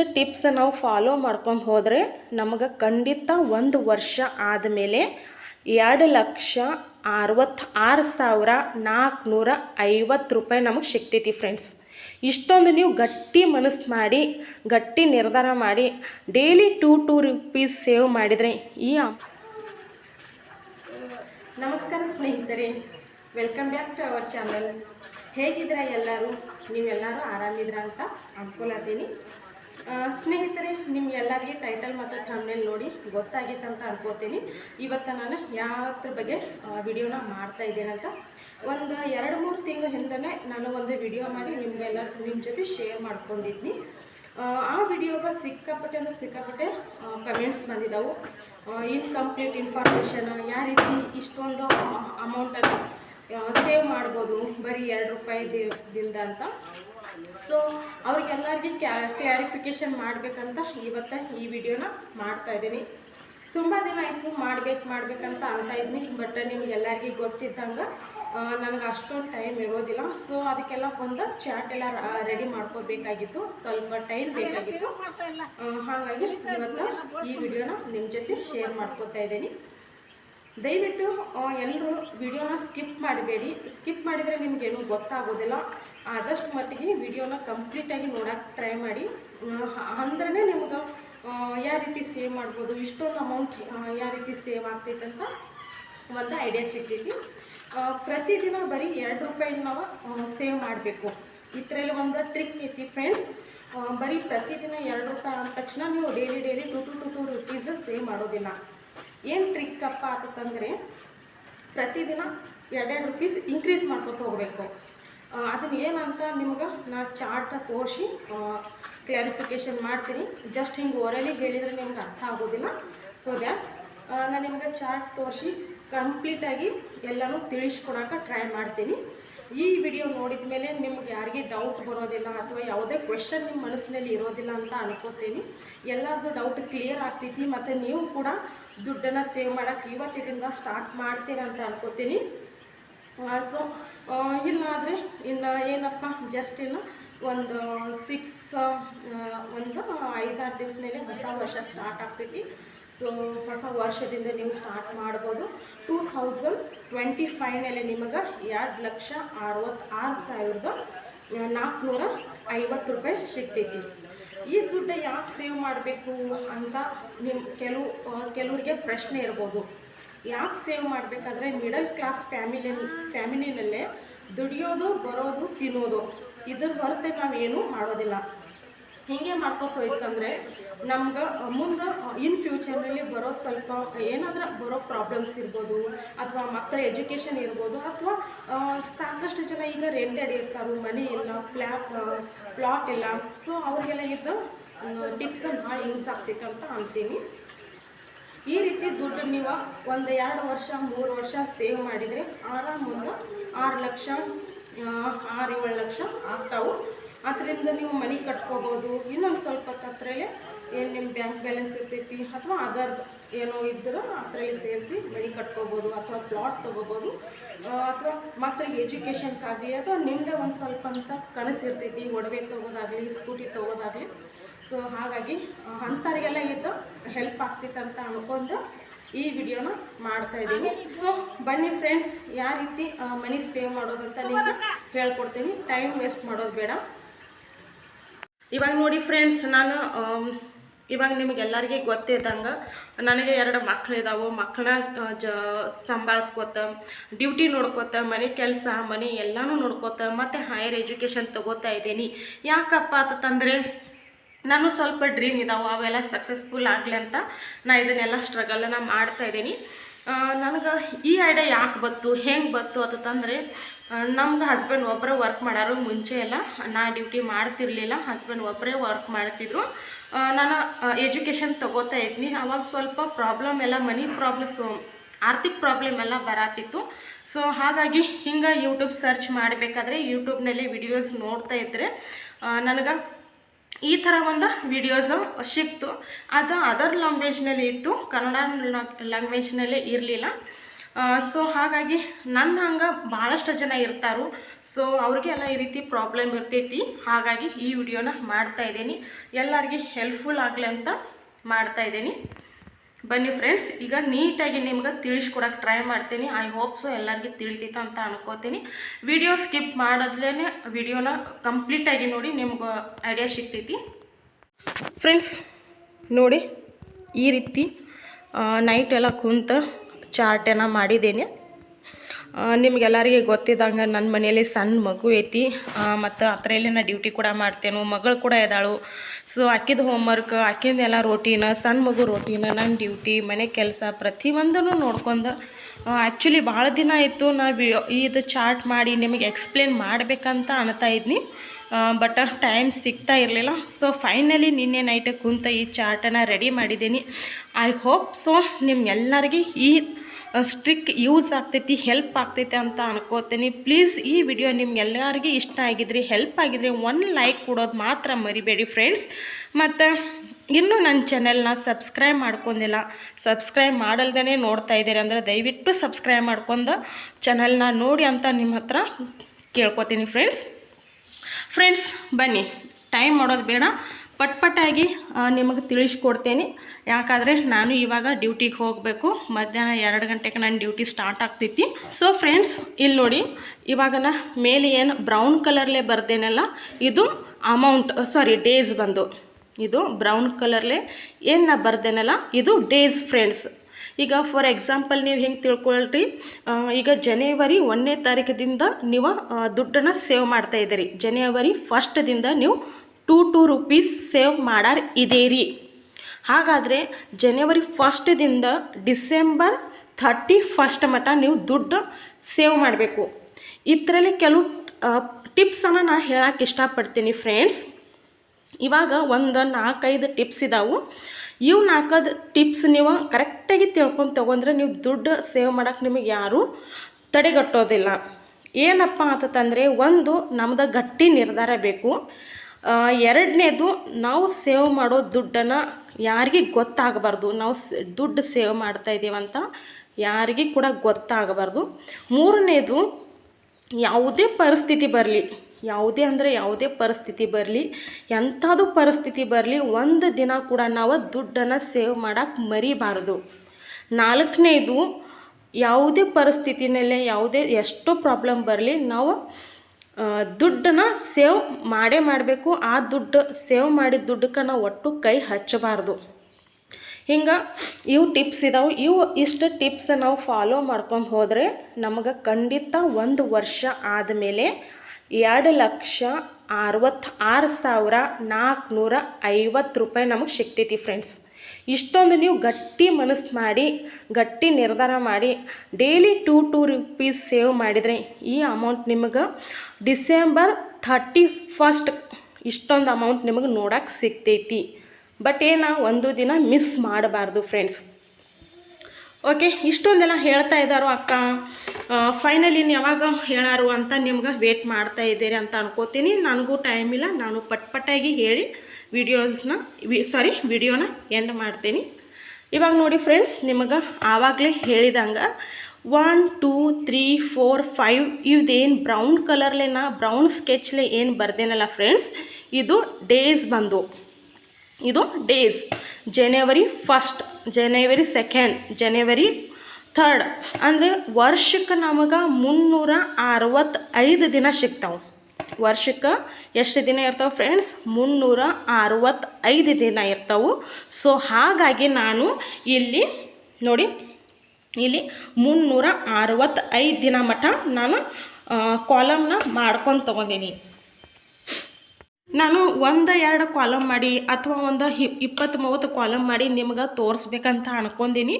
ಇಷ್ಟು ಟಿಪ್ಸ್ ನಾವು ಫಾಲೋ ಮಾಡ್ಕೊಂಡು ಹೋದರೆ ನಮಗೆ ಖಂಡಿತ ಒಂದು ವರ್ಷ ಆದಮೇಲೆ ಎರಡು ಲಕ್ಷ ಅರವತ್ತಾರು ಸಾವಿರ ನಾಲ್ಕುನೂರ ಐವತ್ತು ರೂಪಾಯಿ ನಮಗೆ ಸಿಗ್ತೈತಿ ಫ್ರೆಂಡ್ಸ್ ಇಷ್ಟೊಂದು ನೀವು ಗಟ್ಟಿ ಮನಸ್ಸು ಮಾಡಿ ಗಟ್ಟಿ ನಿರ್ಧಾರ ಮಾಡಿ daily two two rupees save ಮಾಡಿದರೆ ಈ ನಮಸ್ಕಾರ ಸ್ನೇಹಿತರೆ welcome back to our channel ಹೇಗಿದ್ದೀರಾ ಎಲ್ಲರೂ? ನೀವೆಲ್ಲರೂ ಆರಾಮಿದ್ರ ಅಂತ ಅನ್ಕೊಳತೀನಿ ಆ, ಸ್ನೇಹಿತರೆ ನಿಮ್ಗೆಲ್ಲರಿಗೆ ಟೈಟಲ್ ಮತ್ತು ಥಂಬ್ನೇಲ್ ನೋಡಿ ಗೊತ್ತಾಗಿತ್ತು ಅಂತ ಅನ್ಕೋತೀನಿ. ಇವತ್ತು ನಾನು ಯಾವ್ದ್ರ ಬಗ್ಗೆ ವಿಡಿಯೋನ ಮಾಡ್ತಾ ಇದ್ದೇನಂತ ಒಂದು ಎರಡು ಮೂರು ತಿಂಗಳ ಹಿಂದೆ ನಾನು ಒಂದು ವಿಡಿಯೋ ಮಾಡಿ ನಿಮಗೆಲ್ಲ ನಿಮ್ಮ ಜೊತೆ ಶೇರ್ ಮಾಡ್ಕೊಂಡಿದ್ನಿ. ಆ, ವಿಡಿಯೋಗ ಸಿಕ್ಕಾಪಟ್ಟೆ ಅಂದ್ರೆ ಸಿಕ್ಕಾಪಟ್ಟೆ ಕಮೆಂಟ್ಸ್ ಬಂದಿದ್ದಾವೆ ಇನ್ಕಂಪ್ಲೀಟ್ ಇನ್ಫಾರ್ಮೇಷನ್ ಯಾವ ರೀತಿ ಇಷ್ಟೊಂದು ಅಮೌಂಟನ್ನು ಸೇವ್ ಮಾಡ್ಬೋದು ಬರೀ ಎರಡು ರೂಪಾಯಿ ದಿಂದ ಅಂತ. ಸೊ ಅವ್ರಿಗೆಲ್ಲರಿಗೆ ಕ್ಯಾ ಕ್ಲಾರಿಫಿಕೇಷನ್ ಮಾಡಬೇಕಂತ ಇವತ್ತ ಈ ವಿಡಿಯೋನ ಮಾಡ್ತಾ ಇದ್ದೀನಿ. ತುಂಬ ದಿನ ಆಯಿತು ಮಾಡ್ಬೇಕು ಮಾಡ್ಬೇಕಂತ ಅಂತ ಇದ್ನಿ ಬಟ್ ನಿಮ್ಗೆಲ್ಲರಿಗೂ ಗೊತ್ತಿದ್ದಂಗೆ ನನಗೆ ಅಷ್ಟೊಂದು ಟೈಮ್ ಇರೋದಿಲ್ಲ. ಸೊ ಅದಕ್ಕೆಲ್ಲ ಒಂದು ಚಾಟ್ ಎಲ್ಲ ರೆಡಿ ಮಾಡ್ಕೋಬೇಕಾಗಿತ್ತು. ಸ್ವಲ್ಪ ಟೈಮ್ ಬೇಕಾಗಿತ್ತು. ಹಾಗಾಗಿ ಇವತ್ತು ಈ ವಿಡಿಯೋನ ನಿಮ್ಮ ಜೊತೆ ಶೇರ್ ಮಾಡ್ಕೋತಾ ಇದ್ದೀನಿ. ದಯವಿಟ್ಟು ಎಲ್ಲರೂ ವಿಡಿಯೋನ ಸ್ಕಿಪ್ ಮಾಡಬೇಡಿ. ಸ್ಕಿಪ್ ಮಾಡಿದರೆ ನಿಮಗೇನು ಗೊತ್ತಾಗೋದಿಲ್ಲ. ಆದಷ್ಟು ಮಟ್ಟಿಗೆ ವಿಡಿಯೋನ ಕಂಪ್ಲೀಟಾಗಿ ನೋಡೋಕ್ಕೆ ಟ್ರೈ ಮಾಡಿ. ಅಂದ್ರೆ ನಿಮ್ಗೆ ಯಾವ ರೀತಿ ಸೇವ್ ಮಾಡ್ಬೋದು, ಇಷ್ಟೊಂದು ಅಮೌಂಟ್ ಯಾವ ರೀತಿ ಸೇವ್ ಆಗ್ತೈತೆ ಅಂತ ಒಂದು ಐಡಿಯಾ ಸಿಗ್ತೈತಿ. ಪ್ರತಿದಿನ ಬರೀ ಎರಡು ರೂಪಾಯಿ ನಾವು ಸೇವ್ ಮಾಡಬೇಕು. ಇದರಲ್ಲಿ ಒಂದು ಟ್ರಿಕ್ ಐತಿ ಫ್ರೆಂಡ್ಸ್ ಬರೀ ಪ್ರತಿದಿನ ಎರಡು ರೂಪಾಯಿ ಅಂದ ತಕ್ಷಣ ನೀವು daily daily two two two two rupees save ಮಾಡೋದಿಲ್ಲ. ಏನು ಟ್ರಿಕ್ ಅಪ್ಪ ಆತಂದರೆ ಪ್ರತಿದಿನ ಎರಡೆರಡು ರುಪೀಸ್ ಇನ್ಕ್ರೀಸ್ ಮಾಡ್ಕೊತ ಹೋಗಬೇಕು. ಅದನ್ನ ಏನಂತ ನಿಮ್ಗೆ ನಾ ಚಾರ್ಟ ತೋರಿಸಿ ಕ್ಲಾರಿಫಿಕೇಶನ್ ಮಾಡ್ತೀನಿ. ಜಸ್ಟ್ ಹಿಂಗೆ ಓರಲಿ ಹೇಳಿದರೆ ನಿಮ್ಗೆ ಅರ್ಥ ಆಗೋದಿಲ್ಲ. ಸೊ ದ್ಯಾಟ್ ನಾನು ನಿಮ್ಗೆ ಚಾರ್ಟ್ ತೋರಿಸಿ ಕಂಪ್ಲೀಟಾಗಿ ಎಲ್ಲನೂ ತಿಳಿಸ್ಕೊಡೋಕೆ ಟ್ರೈ ಮಾಡ್ತೀನಿ. ಈ ವಿಡಿಯೋ ನೋಡಿದ ಮೇಲೆ ನಿಮ್ಗೆ ಯಾರಿಗೆ ಡೌಟ್ ಬರೋದಿಲ್ಲ ಅಥವಾ ಯಾವುದೇ ಕ್ವೆಶನ್ ನಿಮ್ಮ ಮನಸ್ಸಿನಲ್ಲಿ ಇರೋದಿಲ್ಲ ಅಂತ ಅನ್ಕೋತೀನಿ. ಎಲ್ಲರದ್ದು ಡೌಟ್ ಕ್ಲಿಯರ್ ಆಗ್ತೈತಿ ಮತ್ತು ನೀವು ಕೂಡ ದುಡ್ಡನ್ನು ಸೇವ್ ಮಾಡೋಕ್ಕೆ ಇವತ್ತಿನಿಂದ ಸ್ಟಾರ್ಟ್ ಮಾಡ್ತೀರ ಅಂತ ಅನ್ಕೋತೀನಿ. ಸೊ ಇಲ್ಲಾದರೆ ಇನ್ನು ಏನಪ್ಪ ಜಸ್ಟ್ ಇನ್ನು ಒಂದು ಸಿಕ್ಸ್ ಒಂದು ಐದಾರು ದಿವಸದಲ್ಲಿ ಹೊಸ ವರ್ಷ ಸ್ಟಾರ್ಟ್ ಆಗ್ತೈತಿ. ಸೊ ಹೊಸ ವರ್ಷದಿಂದ ನೀವು ಸ್ಟಾರ್ಟ್ ಮಾಡ್ಬೋದು. ಟೂ ಥೌಸಂಡ್ ಟ್ವೆಂಟಿ ಫೈವ್ನಲ್ಲಿ ನಿಮಗೆ ಎರಡು ಲಕ್ಷ ಅರವತ್ತಾರು ಸಾವಿರದ ನಾಲ್ಕುನೂರ ಐವತ್ತು ರೂಪಾಯಿ ಸಿಗ್ತೈತಿ. ಈ ದುಡ್ಡು ಯಾಕೆ ಸೇವ್ ಮಾಡಬೇಕು ಅಂತ ನಿಮ್ಮ ಕೆಲವು ಕೆಲವರಿಗೆ ಪ್ರಶ್ನೆ ಇರ್ಬೋದು. ಯಾಕೆ ಸೇವ್ ಮಾಡಬೇಕಾದ್ರೆ ಮಿಡಲ್ ಕ್ಲಾಸ್ ಫ್ಯಾಮಿಲಿ ಫ್ಯಾಮಿಲಿನಲ್ಲೇ ದುಡಿಯೋದು, ಬರೋದು, ತಿನ್ನೋದು. ಇದ್ರ ಹೊರತೆ ನಾವೇನು ಮಾಡೋದಿಲ್ಲ. ಹೀಗೆ ಮಾಡ್ಕೊತ ಹೋಯ್ತಂದ್ರೆ ನಮ್ಗೆ ಮುಂದೆ ಇನ್ ಫ್ಯೂಚರ್ನಲ್ಲಿ ಬರೋ ಸ್ವಲ್ಪ ಏನಾದರೂ ಬರೋ ಪ್ರಾಬ್ಲಮ್ಸ್ ಇರ್ಬೋದು, ಅಥವಾ ಮಕ್ಕಳ ಎಜುಕೇಷನ್ ಇರ್ಬೋದು, ಅಥವಾ ಸಾಕಷ್ಟು ಜನ ಈಗ ರೆಂಟೆಡ್ ಇರ್ತಾರೆ, ಮನೆ ಇಲ್ಲ ಫ್ಲ್ಯಾಟ್ ಪ್ಲಾಟ್ ಇಲ್ಲ. ಸೊ ಅವ್ರಿಗೆಲ್ಲ ಇದ್ದು ಟಿಪ್ಸ್ ಭಾಳ ಯೂಸ್ ಆಗ್ತೈತೆ ಅಂತ ಅಂತೀನಿ. ಈ ರೀತಿ ದುಡ್ಡು ನೀವು ಒಂದು ಎರಡು ವರ್ಷ, ಮೂರು ವರ್ಷ ಸೇವ್ ಮಾಡಿದರೆ ಆರಾಮೊಂದು ಆರು ಲಕ್ಷ ಆರು ಏಳು ಲಕ್ಷ ಆಗ್ತಾವೆ. ಅದರಿಂದ ನೀವು ಮನೆ ಕಟ್ಕೋಬೋದು. ಇನ್ನೊಂದು ಸ್ವಲ್ಪ ಹತ್ರಲ್ಲೇ ಏನು ನಿಮ್ಮ ಬ್ಯಾಂಕ್ ಬ್ಯಾಲೆನ್ಸ್ ಇರ್ತೈತಿ ಅಥವಾ ಅದರ್ದು ಏನೋ ಇದ್ದರೂ ಅದರಲ್ಲಿ ಸೇರಿಸಿ ಮನೆ ಕಟ್ಕೋಬೋದು ಅಥವಾ ಪ್ಲಾಟ್ ತೊಗೋಬೋದು. ಅಥವಾ ಮಕ್ಕಳಿಗೆ ಎಜುಕೇಷನ್ಗಾಗಲಿ ಅಥವಾ ನಿಮ್ಮದೇ ಒಂದು ಸ್ವಲ್ಪ ಅಂತ ಕನಸು ಇರ್ತೈತಿ. ಒಡವೆ ತೊಗೋದಾಗಲಿ, ಸ್ಕೂಟಿ ತೊಗೋದಾಗಲಿ. ಸೊ ಹಾಗಾಗಿ ಅಂಥವರಿಗೆಲ್ಲ ಇದು ಹೆಲ್ಪ್ ಆಗ್ತಿತ್ತಂತ ಅಂತ ಅನ್ಕೊಂಡು ಈ ವಿಡಿಯೋನ ಮಾಡ್ತಾ ಇದ್ದೀನಿ. ಸೊ ಬನ್ನಿ ಫ್ರೆಂಡ್ಸ್ ಯಾವ ರೀತಿ ಮನಿ ಸೇವ್ ಅಂತ ನಿಮ್ಗೆ ಹೇಳ್ಕೊಡ್ತೀನಿ. ಟೈಮ್ ವೇಸ್ಟ್ ಮಾಡೋದು ಬೇಡ. ಇವಾಗ ನೋಡಿ ಫ್ರೆಂಡ್ಸ್ ನಾನು ಇವಾಗ ನಿಮಗೆಲ್ಲರಿಗೆ ಗೊತ್ತಿದ್ದಂಗೆ, ನನಗೆ ಎರಡು ಮಕ್ಳು ಇದಾವೆ. ಮಕ್ಕಳನ್ನ ಜ, ಸಂಭಾಳಿಸ್ಕೊತ ಡ್ಯೂಟಿ ನೋಡ್ಕೊತ, ಮನೆ ಕೆಲಸ, ಮನೆ ಎಲ್ಲನೂ ನೋಡ್ಕೊತ, ಮತ್ತು ಹೈಯರ್ ಎಜುಕೇಷನ್ ತಗೋತಾ ಇದ್ದೀನಿ. ಯಾಕಪ್ಪ ಅಂತಂದರೆ ನಾನು ಸ್ವಲ್ಪ ಡ್ರೀಮ್ ಇದಾವೆ, ಅವೆಲ್ಲ ಸಕ್ಸಸ್ಫುಲ್ ಆಗಲಿ ಅಂತ ನಾ ಇದನ್ನೆಲ್ಲ ಸ್ಟ್ರಗಲನ್ನು ಮಾಡ್ತಾ ಇದ್ದೀನಿ. ನನಗೆ ಈ ಐಡಿಯಾ ಯಾಕೆ ಬತ್ತು ಹೆಂಗೆ ಬತ್ತು ಅಂತಂದರೆ ನಮ್ಗೆ ಹಸ್ಬೆಂಡ್ ಒಬ್ಬರೇ ವರ್ಕ್ ಮಾಡೋರು ಮುಂಚೆ ಎಲ್ಲ. ನಾ ಡ್ಯೂಟಿ ಮಾಡ್ತಿರ್ಲಿಲ್ಲ ಹಸ್ಬೆಂಡ್ ಒಬ್ಬರೇ ವರ್ಕ್ ಮಾಡ್ತಿದ್ರು. ನಾನು ಎಜುಕೇಷನ್ ತೊಗೋತಾ ಇದ್ನಿ. ಅವಾಗ ಸ್ವಲ್ಪ ಪ್ರಾಬ್ಲಮ್ ಎಲ್ಲ ಮನಿ ಪ್ರಾಬ್ಲಮ್ಸು ಆರ್ಥಿಕ ಪ್ರಾಬ್ಲಮ್ ಎಲ್ಲ ಬರಾತಿತ್ತು. ಸೊ ಹಾಗಾಗಿ ಹಿಂಗೆ ಯೂಟ್ಯೂಬ್ ಸರ್ಚ್ ಮಾಡಬೇಕಾದ್ರೆ ಯೂಟ್ಯೂಬ್ನಲ್ಲಿ ವಿಡಿಯೋಸ್ ನೋಡ್ತಾ ಇದ್ದರೆ ನನಗೆ ಈ ಥರ ಒಂದು ವಿಡಿಯೋಸು ಸಿಕ್ತು. ಅದು ಅದರ್ ಲ್ಯಾಂಗ್ವೇಜ್ನಲ್ಲಿ ಇತ್ತು. ಕನ್ನಡ ಲ್ಯಾಂಗ್ವೇಜ್ನಲ್ಲೇ ಇರಲಿಲ್ಲ. ಸೊ ಹಾಗಾಗಿ ನನ್ನ ಹಂಗೆ ಭಾಳಷ್ಟು ಜನ ಇರ್ತಾರೋ. ಸೊ ಅವ್ರಿಗೆಲ್ಲ ಈ ರೀತಿ ಪ್ರಾಬ್ಲಮ್ ಇರ್ತೈತಿ. ಹಾಗಾಗಿ ಈ ವಿಡಿಯೋನ ಮಾಡ್ತಾ ಇದ್ದೀನಿ. ಎಲ್ಲರಿಗೆ ಹೆಲ್ಪ್ಫುಲ್ ಆಗಲಿ ಅಂತ ಮಾಡ್ತಾ ಇದ್ದೀನಿ. ಬನ್ನಿ ಫ್ರೆಂಡ್ಸ್ ಈಗ ನೀಟಾಗಿ ನಿಮ್ಗೆ ತಿಳಿಸ್ಕೊಡಕ್ಕೆ ಟ್ರೈ ಮಾಡ್ತೀನಿ. ಐ ಹೋಪ್ ಸೊ ಎಲ್ಲರಿಗೂ ತಿಳಿತೈತೆ ಅಂತ ಅನ್ಕೋತೀನಿ ವಿಡಿಯೋ ಸ್ಕಿಪ್ ಮಾಡೋದ್ಲೇ ವಿಡಿಯೋನ ಕಂಪ್ಲೀಟಾಗಿ ನೋಡಿ ನಿಮ್ಗೆ ಐಡಿಯಾ ಸಿಗ್ತೈತಿ. ಫ್ರೆಂಡ್ಸ್ ನೋಡಿ ಈ ರೀತಿ ನೈಟ್ ಎಲ್ಲ ಕುಂತ ಚಾರ್ಟನ್ನು ಮಾಡಿದ್ದೇನೆ. ನಿಮ್ಗೆಲ್ಲರಿಗೆ ಗೊತ್ತಿದ್ದಂಗೆ ನನ್ನ ಮನೆಯಲ್ಲಿ ಸಣ್ಣ ಮಗು ಐತಿ. ಮತ್ತು ಅದರಲ್ಲಿ ನಾನು ಡ್ಯೂಟಿ ಕೂಡ ಮಾಡ್ತೇನೆ. ಮಗಳು ಕೂಡ ಇದ್ದಾಳು. ಸೊ ಆಕಿದ ಹೋಮ್ವರ್ಕ್ ಆಕಿಂದೆಲ್ಲ ರೋಟೀನ ಸಣ್ಣ ಮಗು ರೋಟೀನ ನನ್ನ ಡ್ಯೂಟಿ ಮನೆ ಕೆಲಸ ಪ್ರತಿಯೊಂದನ್ನು ನೋಡ್ಕೊಂಡು ಆ್ಯಕ್ಚುಲಿ ಭಾಳ ದಿನ ಆಯಿತು ನಾ ಇದು ಚಾರ್ಟ್ ಮಾಡಿ ನಿಮಗೆ ಎಕ್ಸ್ಪ್ಲೇನ್ ಮಾಡಬೇಕಂತ ಅನ್ತಾ ಇದ್ನಿ. ಬಟ್ ಟೈಮ್ ಸಿಗ್ತಾ ಇರಲಿಲ್ಲ. ಸೊ ಫೈನಲಿ ನಿನ್ನೆ ನೈಟ್ ಕುಂತ ಈ ಚಾರ್ಟನ್ನು ರೆಡಿ ಮಾಡಿದ್ದೀನಿ. ಐ ಹೋಪ್ ಸೊ ನಿಮ್ಗೆಲ್ಲರಿಗೆ ಈ ಸ್ಟ್ರಿಕ್ ಯೂಸ್ ಆಗ್ತೈತಿ ಹೆಲ್ಪ್ ಆಗ್ತೈತೆ ಅಂತ ಅನ್ಕೋತೀನಿ. ಪ್ಲೀಸ್ ಈ ವಿಡಿಯೋ ನಿಮ್ಗೆಲ್ಲರಿಗೂ ಇಷ್ಟ ಆಗಿದ್ರಿ ಹೆಲ್ಪ್ ಆಗಿದ್ರೆ ಒನ್ ಲೈಕ್ ಕೊಡೋದು ಮಾತ್ರ ಮರಿಬೇಡಿ ಫ್ರೆಂಡ್ಸ್ ಮತ್ತು ಇನ್ನೂ ನನ್ನ ಚಾನೆಲ್ನ ಸಬ್ಸ್ಕ್ರೈಬ್ ಮಾಡ್ಕೊಂಡಿಲ್ಲ ಸಬ್ಸ್ಕ್ರೈಬ್ ಮಾಡಲ್ದೇ ನೋಡ್ತಾ ಇದ್ದೀರಿ ಅಂದರೆ ದಯವಿಟ್ಟು ಸಬ್ಸ್ಕ್ರೈಬ್ ಮಾಡ್ಕೊಂಡು ಚಾನೆಲ್ನ ನೋಡಿ ಅಂತ ನಿಮ್ಮ ಹತ್ರ ಕೇಳ್ಕೊತೀನಿ ಫ್ರೆಂಡ್ಸ್ ಫ್ರೆಂಡ್ಸ್ ಬನ್ನಿ ಟೈಮ್ ಮಾಡೋದು ಬೇಡ. ಪಟ್ ಪಟ್ಟಾಗಿ ನಿಮಗೆ ತಿಳಿಸ್ಕೊಡ್ತೇನೆ. ಯಾಕಂದರೆ ನಾನು ಇವಾಗ ಡ್ಯೂಟಿಗೆ ಹೋಗಬೇಕು. ಮಧ್ಯಾಹ್ನ ಎರಡು ಗಂಟೆಗೆ ನನ್ನ ಡ್ಯೂಟಿ ಸ್ಟಾರ್ಟ್ ಆಗ್ತೈತಿ. ಸೊ ಫ್ರೆಂಡ್ಸ್ ಇಲ್ಲಿ ನೋಡಿ, ಇವಾಗ ನಾ ಮೇಲೆ ಏನು ಬ್ರೌನ್ ಕಲರ್ಲೇ ಬರ್ದೇನಲ್ಲ, ಇದು ಅಮೌಂಟ್ ಸಾರಿ ಡೇಸ್ ಬಂದು. ಇದು ಬ್ರೌನ್ ಕಲರ್ಲೆ ಏನು ನಾ ಬರ್ದೇನಲ್ಲ, ಇದು ಡೇಸ್ ಫ್ರೆಂಡ್ಸ್ ಈಗ ಫಾರ್ ಎಕ್ಸಾಂಪಲ್ ನೀವು ಹೆಂಗೆ ತಿಳ್ಕೊಳ್ರಿ ಈಗ ಜನವರಿ ಒಂದನೇ ತಾರೀಕದಿಂದ ನೀವು ದುಡ್ಡನ್ನು ಸೇವ್ ಮಾಡ್ತಾ ಇದ್ದೀರಿ. ಜನವರಿ ಫಸ್ಟ್ದಿಂದ ನೀವು ಟೂ ಟೂ ರುಪೀಸ್ ಸೇವ್ ಮಾಡಾರ್ ಇದೀರಿ. ಹಾಗಾದರೆ ಜನವರಿ ಫಸ್ಟ್ದಿಂದ ಡಿಸೆಂಬರ್ ಥರ್ಟಿ ಫಸ್ಟ್ ಮಟ್ಟ ನೀವು ದುಡ್ಡು ಸೇವ್ ಮಾಡಬೇಕು. ಇದರಲ್ಲಿ ಕೆಲವು ಟಿಪ್ಸನ್ನು ನಾನು ಹೇಳಕ್ಕೆ ಇಷ್ಟಪಡ್ತೀನಿ ಫ್ರೆಂಡ್ಸ್ ಇವಾಗ ಒಂದು ನಾಲ್ಕೈದು ಟಿಪ್ಸ್ ಇದಾವೆ. ಇವು ನಾಲ್ಕೈದು ಟಿಪ್ಸ್ ನೀವು ಕರೆಕ್ಟಾಗಿ ತಿಳ್ಕೊಂಡು ತೊಗೊಂಡ್ರೆ ನೀವು ದುಡ್ಡು ಸೇವ್ ಮಾಡೋಕ್ಕೆ ನಿಮಗೆ ಯಾರೂ ತಡೆಗಟ್ಟೋದಿಲ್ಲ. ಏನಪ್ಪ ಅಂತಂದರೆ ಒಂದು ನಮ್ದು ಗಟ್ಟಿ ನಿರ್ಧಾರ ಬೇಕು. ಎರಡನೇದು ನಾವು ಸೇವ್ ಮಾಡೋ ದುಡ್ಡನ್ನು ಯಾರಿಗೆ ಗೊತ್ತಾಗಬಾರ್ದು. ನಾವು ದುಡ್ಡು ಸೇವ್ ಮಾಡ್ತಾ ಇದ್ದೀವಂತ ಯಾರಿಗೆ ಕೂಡ ಗೊತ್ತಾಗಬಾರ್ದು. ಮೂರನೇದು ಯಾವುದೇ ಪರಿಸ್ಥಿತಿ ಬರಲಿ, ಯಾವುದೇ ಅಂದರೆ ಯಾವುದೇ ಪರಿಸ್ಥಿತಿ ಬರಲಿ ಎಂಥದ್ದು ಪರಿಸ್ಥಿತಿ ಬರಲಿ, ಒಂದು ದಿನ ಕೂಡ ನಾವು ದುಡ್ಡನ್ನು ಸೇವ್ ಮಾಡೋಕ್ಕೆ ಮರಿಬಾರ್ದು. ನಾಲ್ಕನೇದು ಯಾವುದೇ ಪರಿಸ್ಥಿತಿನಲ್ಲೇ ಯಾವುದೇ ಎಷ್ಟೋ ಪ್ರಾಬ್ಲಮ್ ಬರಲಿ, ನಾವು ದುಡ್ಡನ್ನು ಸೇವ್ ಮಾಡೇ ಮಾಡಬೇಕು. ಆ ದುಡ್ಡು ಸೇವ್ ಮಾಡಿದ ದುಡ್ಡಕ್ಕೆ ನಾವು ಒಟ್ಟು ಕೈ ಹಚ್ಚಬಾರ್ದು. ಹಿಂಗೆ ಇವು ಟಿಪ್ಸ್ ಇದಾವೆ. ಇವು ಇಷ್ಟು ಟಿಪ್ಸ್ ನಾವು ಫಾಲೋ ಮಾಡ್ಕೊಂಡು ಹೋದರೆ ನಮಗೆ ಖಂಡಿತ ಒಂದು ವರ್ಷ ಆದಮೇಲೆ ಎರಡು ಲಕ್ಷ ಅರವತ್ತಾರು ಸಾವಿರ ನಾಲ್ಕುನೂರ ಐವತ್ತು ರೂಪಾಯಿ ನಮಗೆ ಸಿಗ್ತೈತಿ ಫ್ರೆಂಡ್ಸ್ ಇಷ್ಟೊಂದು ನೀವು ಗಟ್ಟಿ ಮನಸ್ಸು ಮಾಡಿ, ಗಟ್ಟಿ ನಿರ್ಧಾರ ಮಾಡಿ daily two two rupees save ಮಾಡಿದರೆ ಈ ಅಮೌಂಟ್ ನಿಮಗೆ ಡಿಸೆಂಬರ್ ಥರ್ಟಿ ಫಸ್ಟ್ ಇಷ್ಟೊಂದು ಅಮೌಂಟ್ ನಿಮಗೆ ನೋಡಕ್ಕೆ ಸಿಗ್ತೈತಿ. ಬಟ್ ಏನು ಒಂದು ದಿನ ಮಿಸ್ ಮಾಡಬಾರ್ದು ಫ್ರೆಂಡ್ಸ್ ಓಕೆ ಇಷ್ಟೊಂದೆಲ್ಲ ಹೇಳ್ತಾ ಇದ್ದಾರೋ ಅಕ್ಕ? ಫೈನಲಿ ಇನ್ನು ಯಾವಾಗ ಹೇಳಾರು ಅಂತ ನಿಮ್ಗೆ ವೇಟ್ ಮಾಡ್ತಾ ಇದ್ದೀರಿ ಅಂತ ಅನ್ಕೋತೀನಿ. ನನಗೂ ಟೈಮ್ ಇಲ್ಲ, ನಾನು ಪಟ್ಪಟ್ಟಾಗಿ ಹೇಳಿ ವಿಡಿಯೋಸ್ನ ಸಾರಿ ವಿಡಿಯೋನ ಎಂಡ್ ಮಾಡ್ತೀನಿ. ಇವಾಗ ನೋಡಿ ಫ್ರೆಂಡ್ಸ್ ನಿಮಗೆ ಆವಾಗಲೇ ಹೇಳಿದಂಗೆ one two three four five ಇವ್ದೇನು brown ಕಲರ್ಲೆ ಬ್ರೌನ್ ಸ್ಕೆಚ್ಲೆ ಏನು ಬರ್ದೇನಲ್ಲ ಫ್ರೆಂಡ್ಸ್ ಇದು ಡೇಸ್ ಬಂದು. ಇದು ಡೇಸ್ ಜನವರಿ ಫಸ್ಟ್ ಜನವರಿ ಸೆಕೆಂಡ್ ಜನವರಿ ಥರ್ಡ್ ಅಂದರೆ ವರ್ಷಕ್ಕೆ ನಮಗೆ ಮುನ್ನೂರ ಅರವತ್ತೈದು ದಿನ ಸಿಗ್ತಾವೆ. ವರ್ಷಕ್ಕೆ ಎಷ್ಟು ದಿನ ಇರ್ತಾವೆ ಫ್ರೆಂಡ್ಸ್ ಮುನ್ನೂರ ಅರವತ್ತೈದು ದಿನ ಇರ್ತಾವೆ. ಸೊ ಹಾಗಾಗಿ ನಾನು ಇಲ್ಲಿ, ನೋಡಿ, ಇಲ್ಲಿ ಮುನ್ನೂರ ಅರವತ್ತೈದು ದಿನ ಮಟ್ಟ ನಾನು ಕಾಲಮ್ನ ಮಾಡ್ಕೊಂಡು ತೊಗೊಂಡೀನಿ. ನಾನು ಒಂದು ಎರಡು ಕಾಲಮ್ ಮಾಡಿ ಅಥವಾ ಒಂದು ಹಿ, ಇಪ್ಪತ್ತು ಮೂವತ್ತು ಕಾಲಮ್ ಮಾಡಿ ನಿಮ್ಗೆ ತೋರಿಸ್ಬೇಕಂತ ಅನ್ಕೊಂಡೀನಿ.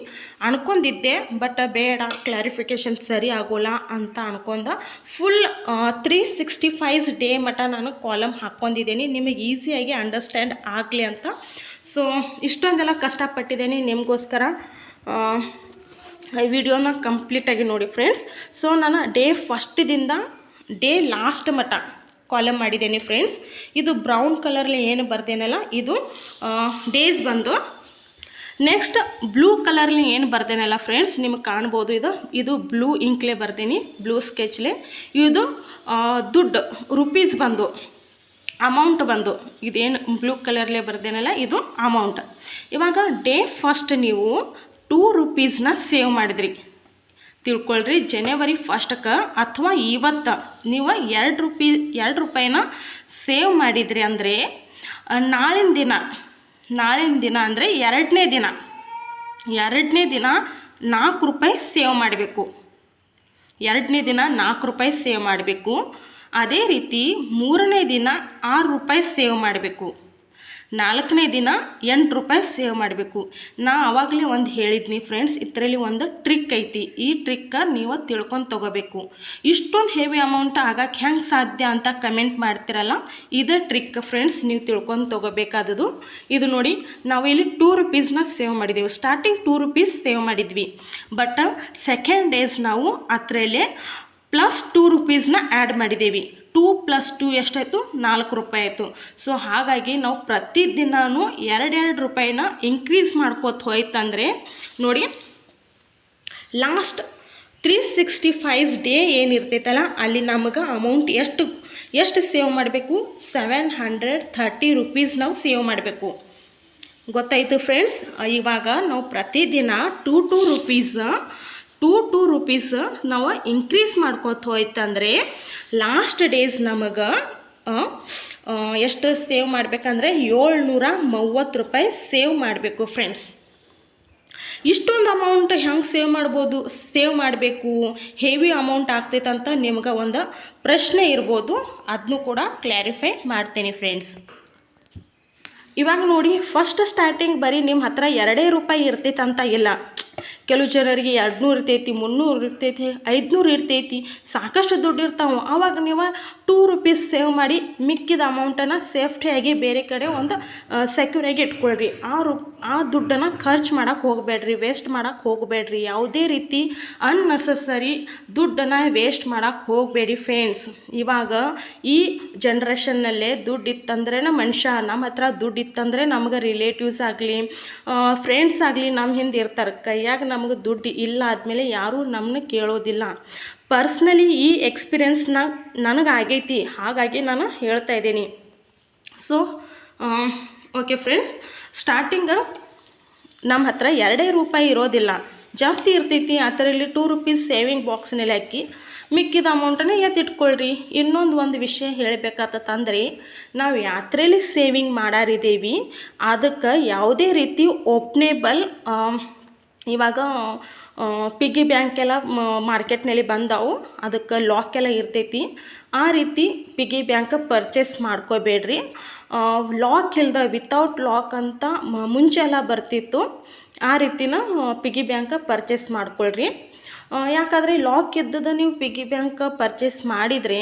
ಅನ್ಕೊಂಡಿದ್ದೆ ಬಟ್ ಬೇಡ ಕ್ಲಾರಿಫಿಕೇಷನ್ ಸರಿ ಆಗೋಲ್ಲ ಅಂತ ಅನ್ಕೊಂಡ full three sixty five day ಮಟ್ಟ ನಾನು ಕಾಲಮ್ ಹಾಕ್ಕೊಂಡಿದ್ದೀನಿ ನಿಮಗೆ ಈಸಿಯಾಗಿ ಅಂಡರ್ಸ್ಟ್ಯಾಂಡ್ ಆಗಲಿ ಅಂತ. ಸೊ ಇಷ್ಟೊಂದೆಲ್ಲ ಕಷ್ಟಪಟ್ಟಿದ್ದೀನಿ ನಿಮಗೋಸ್ಕರ. ವಿಡಿಯೋನ ಕಂಪ್ಲೀಟಾಗಿ ನೋಡಿ ಫ್ರೆಂಡ್ಸ್ ಸೊ ನಾನು ಡೇ ಫಸ್ಟಿದಿಂದ ಡೇ ಲಾಸ್ಟ್ ಮಟ್ಟ ಕಾಲಮ್ ಮಾಡಿದ್ದೇನೆ ಫ್ರೆಂಡ್ಸ್ ಇದು ಬ್ರೌನ್ ಕಲರ್ಲಿ ಏನು ಬರ್ದೇನಲ್ಲ ಇದು ಡೇಸ್ ಬಂದು. ನೆಕ್ಸ್ಟ್ ಬ್ಲೂ ಕಲರ್ಲಿ ಏನು ಬರ್ದೇನಲ್ಲ ಫ್ರೆಂಡ್ಸ್ ನಿಮಗೆ ಕಾಣ್ಬೋದು ಇದು. ಇದು ಬ್ಲೂ ಇಂಕ್ಲೆ ಬರ್ದೀನಿ ಬ್ಲೂ ಸ್ಕೆಚ್ಲೆ ಇದು ದುಡ್ಡು ರುಪೀಸ್ ಬಂದು ಅಮೌಂಟ್ ಬಂದು. ಇದೇನು ಬ್ಲೂ ಕಲರ್ಲೇ ಬರ್ದೇನಲ್ಲ ಇದು ಅಮೌಂಟ್ ಇವಾಗ ಡೇ ಫಸ್ಟ್ ನೀವು ಟೂ ರುಪೀಸ್ನ ಸೇವ್ ಮಾಡಿದ್ರಿ. ತಿಳ್ಕೊಳ್ರಿ. ಜನವರಿ ಫಸ್ಟಕ್ಕೆ ಅಥವಾ ಇವತ್ತು ನೀವು ಎರಡು ರೂಪಿ, ಎರಡು ರೂಪಾಯಿನ ಸೇವ್ ಮಾಡಿದ್ರಿ ಅಂದರೆ ನಾಳಿನ ದಿನ ನಾಳಿನ ದಿನ ಅಂದರೆ ಎರಡನೇ ದಿನ ಎರಡನೇ ದಿನ ನಾಲ್ಕು ರೂಪಾಯಿ ಸೇವ್ ಮಾಡಬೇಕು. ಎರಡನೇ ದಿನ ನಾಲ್ಕು ರೂಪಾಯಿ ಸೇವ್ ಮಾಡಬೇಕು. ಅದೇ ರೀತಿ ಮೂರನೇ ದಿನ ಆರು ರೂಪಾಯಿ ಸೇವ್ ಮಾಡಬೇಕು. ನಾಲ್ಕನೇ ದಿನ ಎಂಟು ರೂಪಾಯಿ ಸೇವ್ ಮಾಡಬೇಕು. ನಾ ಆವಾಗಲೇ ಒಂದು ಹೇಳಿದ್ನಿ ಫ್ರೆಂಡ್ಸ್ ಇದರಲ್ಲಿ ಒಂದು ಟ್ರಿಕ್ ಐತಿ. ಈ ಟ್ರಿಕ್ಕ ನೀವು ತಿಳ್ಕೊಂಡು ತೊಗೋಬೇಕು. ಇಷ್ಟೊಂದು ಹೆವಿ ಅಮೌಂಟ್ ಆಗಕ್ಕೆ ಹೆಂಗೆ ಸಾಧ್ಯ ಅಂತ ಕಮೆಂಟ್ ಮಾಡ್ತಿರಲ್ಲ? ಇದು ಟ್ರಿಕ್ ಫ್ರೆಂಡ್ಸ್ ನೀವು ತಿಳ್ಕೊಂಡು ತೊಗೋಬೇಕಾದದು ಇದು ನೋಡಿ, ನಾವು ಇಲ್ಲಿ ಟೂ ರುಪೀಸ್ನ ಸೇವ್ ಮಾಡಿದ್ದೀವಿ ಸ್ಟಾರ್ಟಿಂಗ್ ಟೂ ರುಪೀಸ್ ಸೇವ್ ಮಾಡಿದ್ವಿ. ಬಟ್ ಸೆಕೆಂಡ್ ಡೇಸ್ ನಾವು ಅದರಲ್ಲೇ ಪ್ಲಸ್ ಟೂ ರುಪೀಸ್ನ ಆ್ಯಡ್ ಮಾಡಿದ್ದೀವಿ ಟೂ ಪ್ಲಸ್ ಟೂ ಎಷ್ಟಾಯಿತು? ನಾಲ್ಕು ರೂಪಾಯಿ ಆಯಿತು. ಸೊ ಹಾಗಾಗಿ ನಾವು ಪ್ರತಿದಿನವೂ ಎರಡೆರಡು ರೂಪಾಯಿನ ಇನ್ಕ್ರೀಸ್ ಮಾಡ್ಕೋತ ಹೋಯ್ತಂದರೆ, ನೋಡಿ last three sixty fives day ಏನಿರ್ತೈತಲ್ಲ, ಅಲ್ಲಿ ನಮಗೆ ಅಮೌಂಟ್ ಎಷ್ಟು ಎಷ್ಟು ಸೇವ್ ಮಾಡಬೇಕು? ಸೆವೆನ್ ಹಂಡ್ರೆಡ್ ಥರ್ಟಿ ರುಪೀಸ್ ನಾವು ಸೇವ್ ಮಾಡಬೇಕು. ಗೊತ್ತಾಯಿತು ಫ್ರೆಂಡ್ಸ್ ಇವಾಗ ನಾವು ಪ್ರತಿದಿನ two two rupees two two rupees ನಾವು ಇನ್ಕ್ರೀಸ್ ಮಾಡ್ಕೋತ ಹೋಯ್ತಂದರೆ ಲಾಸ್ಟ್ ಡೇಸ್ ನಮಗೆ ಎಷ್ಟು ಸೇವ್ ಮಾಡಬೇಕಂದ್ರೆ ಏಳ್ನೂರ ಮೂವತ್ತು ರೂಪಾಯಿ ಸೇವ್ ಮಾಡಬೇಕು ಫ್ರೆಂಡ್ಸ್ ಇಷ್ಟೊಂದು ಅಮೌಂಟ್ ಹೆಂಗೆ ಸೇವ್ ಮಾಡ್ಬೋದು? ಸೇವ್ ಮಾಡಬೇಕು ಹೆವಿ ಅಮೌಂಟ್ ಆಗ್ತೈತೆ ಅಂತ ನಿಮ್ಗೆ ಒಂದು ಪ್ರಶ್ನೆ ಇರ್ಬೋದು ಅದನ್ನು ಕೂಡ ಕ್ಲಾರಿಫೈ ಮಾಡ್ತೀನಿ ಫ್ರೆಂಡ್ಸ್ ಇವಾಗ ನೋಡಿ ಫಸ್ಟ್ ಸ್ಟಾರ್ಟಿಂಗ್ ಬರೀ ನಿಮ್ಮ ಹತ್ರ ಎರಡೇ ರೂಪಾಯಿ ಇರ್ತೈತೆ ಅಂತ ಇಲ್ಲ. ಕೆಲವು ಜನರಿಗೆ ಎರಡು ನೂರು ಇರ್ತೈತಿ ಮುನ್ನೂರು ಇರ್ತೈತಿ ಐದುನೂರು ಇರ್ತೈತಿ ಸಾಕಷ್ಟು ದುಡ್ಡು ಇರ್ತಾವೆ. ಆವಾಗ ನೀವು ಟೂ ರುಪೀಸ್ ಸೇವ್ ಮಾಡಿ ಮಿಕ್ಕಿದ ಅಮೌಂಟನ್ನು ಸೇಫ್ಟಿಯಾಗಿ ಬೇರೆ ಕಡೆ ಒಂದು ಸೆಕ್ಯೂರಾಗಿ ಇಟ್ಕೊಳ್ರಿ. ಆ ರು, ಆ ದುಡ್ಡನ್ನು ಖರ್ಚು ಮಾಡೋಕ್ಕೆ ಹೋಗಬೇಡ್ರಿ ವೇಸ್ಟ್ ಮಾಡೋಕ್ಕೆ ಹೋಗಬೇಡ್ರಿ. ಯಾವುದೇ ರೀತಿ ಅನ್ನೆಸಸರಿ ದುಡ್ಡನ್ನು ವೇಸ್ಟ್ ಮಾಡೋಕ್ಕೆ ಹೋಗಬೇಡಿ ಫ್ರೆಂಡ್ಸ್ ಇವಾಗ ಈ ಜನ್ರೇಷನ್ನಲ್ಲೇ ದುಡ್ಡು ಇತ್ತಂದ್ರೆ ಮನುಷ್ಯ ನಮ್ಮ ಹತ್ರ ದುಡ್ಡು ಇತ್ತಂದರೆ ನಮ್ಗೆ ರಿಲೇಟಿವ್ಸ್ ಆಗಲಿ ಫ್ರೆಂಡ್ಸ್ ಆಗಲಿ ನಮ್ಮ ಹಿಂದೆ ಇರ್ತಾರೆ. ಕೈಯಾಗ ನಮಗೆ ದುಡ್ಡು ಇಲ್ಲ ಆದಮೇಲೆ ಯಾರೂ ನಮ್ಮನ್ನ ಕೇಳೋದಿಲ್ಲ. ಪರ್ಸ್ನಲಿ ಈ ಎಕ್ಸ್ಪೀರಿಯೆನ್ಸ್ನ ನನಗೆ ಆಗೈತಿ ಹಾಗಾಗಿ ನಾನು ಹೇಳ್ತಾ ಇದ್ದೀನಿ. ಸೊ ಓಕೆ ಫ್ರೆಂಡ್ಸ್ ಸ್ಟಾರ್ಟಿಂಗ್ ನಮ್ಮ ಹತ್ರ ಎರಡೇ ರೂಪಾಯಿ ಇರೋದಿಲ್ಲ. ಜಾಸ್ತಿ ಇರ್ತೈತಿ, ಆ ಟೂ ರುಪೀಸ್ ಸೇವಿಂಗ್ ಬಾಕ್ಸ್ನಲ್ಲಿ ಹಾಕಿ ಮಿಕ್ಕಿದ ಅಮೌಂಟನ್ನು ಎತ್ತಿಟ್ಕೊಳ್ರಿ ಇನ್ನೊಂದು ಒಂದು ವಿಷಯ ಹೇಳಬೇಕಾತಂದ್ರೆ ನಾವು ಯಾತ್ರೆಯಲ್ಲಿ ಸೇವಿಂಗ್ ಮಾಡಾರಿದ್ದೀವಿ ಅದಕ್ಕೆ ಯಾವುದೇ ರೀತಿ ಓಪ್ನೇಬಲ್ ಇವಾಗ ಪಿಗ್ಗಿ ಬ್ಯಾಂಕೆಲ್ಲ ಮಾರ್ಕೆಟ್ನಲ್ಲಿ ಬಂದಾವು. ಅದಕ್ಕೆ ಲಾಕ್ ಎಲ್ಲ ಇರ್ತೈತಿ. ಆ ರೀತಿ ಪಿಗ್ಗಿ ಬ್ಯಾಂಕ್ ಪರ್ಚೇಸ್ ಮಾಡ್ಕೋಬೇಡ್ರಿ. ಲಾಕ್ ಇಲ್ದ ವಿತೌಟ್ ಲಾಕ್ ಅಂತ ಮುಂಚೆ ಎಲ್ಲ ಬರ್ತಿತ್ತು. ಆ ರೀತಿನ ಪಿಗ್ಗಿ ಬ್ಯಾಂಕ್ ಪರ್ಚೇಸ್ ಮಾಡ್ಕೊಳ್ರಿ. ಯಾಕಂದರೆ ಲಾಕ್ ಇದ್ದದ ನೀವು ಪಿಗ್ಗಿ ಬ್ಯಾಂಕ್ ಪರ್ಚೇಸ್ ಮಾಡಿದರೆ